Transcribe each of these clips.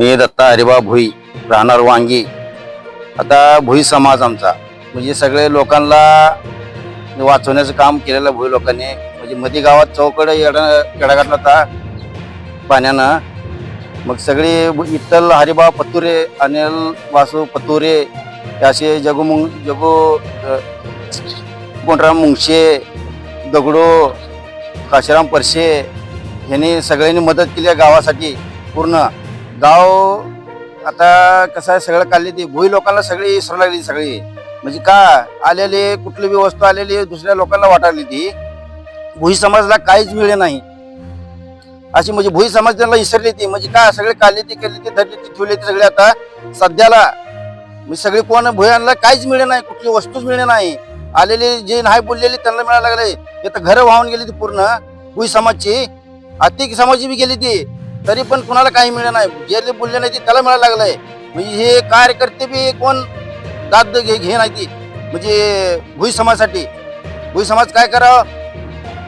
मी दत्ता हरिबा भुई राहणार वांगी. आता भुई समाज आमचा. म्हणजे सगळे लोकांना वाचवण्याचं काम केलेलं भुई लोकांनी. म्हणजे मध्ये गावात चौकड येडा येडा घातला होता पाण्यानं. मग सगळे भु- हरिबा पतुरे अनिल वासू पतुरे असे जगू मुंग जगू कोंडराम मुंगशे दगडो काशीराम परशे यांनी सगळ्यांनी मदत केली आहे गावासाठी पूर्ण. गाव आता कसं आहे सगळं काढले ती. भुई लोकांना सगळी इसरू लागली सगळी. म्हणजे का? आलेली कुठली बी वस्तू आलेली दुसऱ्या लोकांना वाटाली ती. भुई समाजला काहीच मिळे नाही. अशी म्हणजे भुई समाज त्यांना इसरली ती. म्हणजे का? सगळे काढली ती केली ती धरली ती ठेवली ती सगळे. आता सध्याला मी सगळे कोण भुयांना काहीच मिळे नाही. कुठली वस्तूच मिळे नाही. आलेले जे नाही बोललेले त्यांना मिळायला लागले. तर घरं वाहून गेली ती पूर्ण. भुई समाजची. आर्थिक समाजची बी गेली ती. तरी पण कुणाला काही मिळणार नाही. जे बोलले नाही ते त्याला मिळायला लागलंय. म्हणजे हे कार्यकर्ते बी कोण दाद घे घे नाही ती. म्हणजे भुई समाजासाठी. भुई समाज काय करावं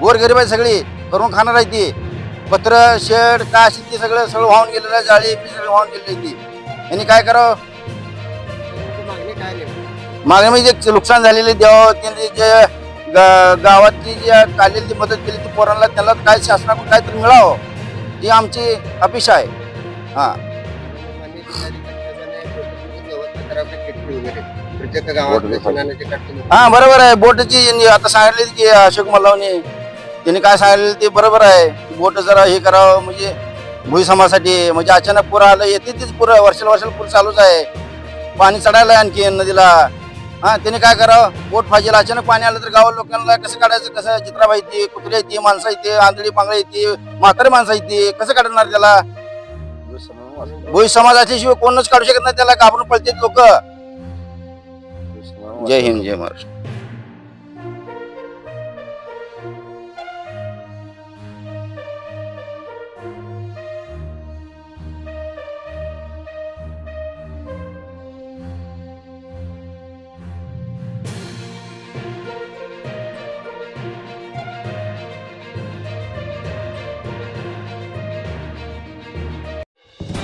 गोरगरीब आहे सगळी. करून खाणार आहे ती. पत्र शेड काय असेल ते सगळं सगळं वाहून गेलेलं आहे. जाळी बी सगळं वाहून गेलेली ती. यांनी काय करावं? मागणी म्हणजे नुकसान झालेले द्यावं त्यांनी जे गावातली जी काढलेली ती मदत केली ती पोरांना त्याला काय शासनाकडून काहीतरी मिळावं? ही आमची अपेक्षा आहे. हां. हां बरोबर आहे. बोटची यांनी आता सांगितले की अशोक मल्लावने त्यांनी काय सांगितलं ते बरोबर आहे. बोट जरा हे करावं म्हणजे भुई समाजासाठी म्हणजे अचानक पूर आलं येते तीच पूर वर्षाला वर्षाला पूर चालूच आहे. पाणी चढायला आणखी नदीला. हा त्याने काय करावं? बोट पाहिजे अचानक पाणी आलं तर गावात लोकांना कसं काढायचं? कसं चित्राबाई येते कुत्रे येते माणसं येते आंधळी पांगळे येते म्हातारी माणसं येते कसं काढणार त्याला? भोई समाज असल्याशिवाय कोणच काढू शकत नाही त्याला घाबरून पळते लोक. जय हिंद जय महाराष्ट्र.